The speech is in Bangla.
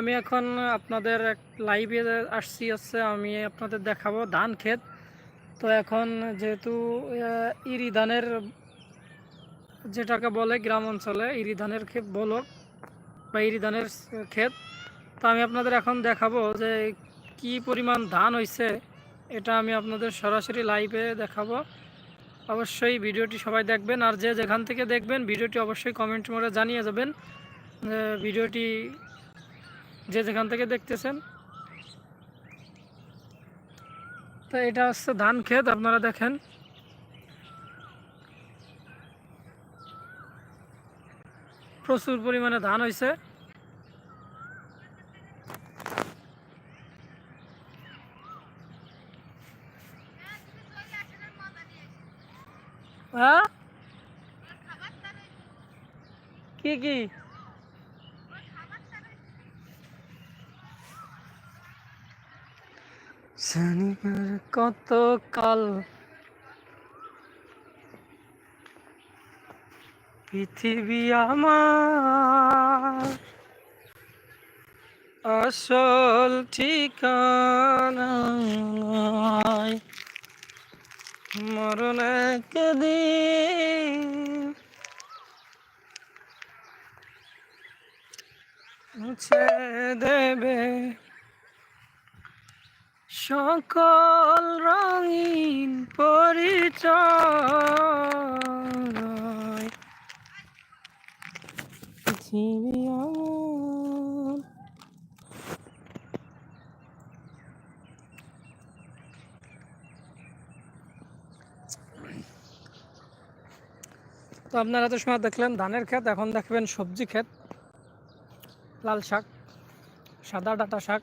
আমি এখন আপনাদের লাইভে আসছি হচ্ছে, আমি আপনাদের দেখাবো ধান ক্ষেত। তো এখন যেহেতু ইরি ধানের যেটাকে বলে গ্রাম অঞ্চলে ইরি ধানের ক্ষেত বলক বা ইরি ধানের ক্ষেত, তো আমি আপনাদের এখন দেখাবো যে কি পরিমাণ ধান হয়েছে এটা আমি আপনাদের সরাসরি লাইভে দেখাবো। অবশ্যই ভিডিওটি সবাই দেখবেন, আর যে যেখান থেকে দেখবেন, ভিডিওটি অবশ্যই কমেন্ট করে জানিয়ে যাবেন। ভিডিওটি যে যেখান থেকে দেখতেছেন। তো এটা হচ্ছে ধান ক্ষেত, আপনারা দেখেন। প্রচুর পরিমাণে ধান হয়েছে হ্যাঁ? কি কি? শনিবার কত কাল পৃথিবী আমার আসল ঠিকানা। মরণ একদিন মুছে দেবে সকল রঙিন পরিচয়। তো আপনারা তো সময় দেখলেন ধানের ক্ষেত, এখন দেখবেন সবজি ক্ষেত, লাল শাক, সাদা ডাটা শাক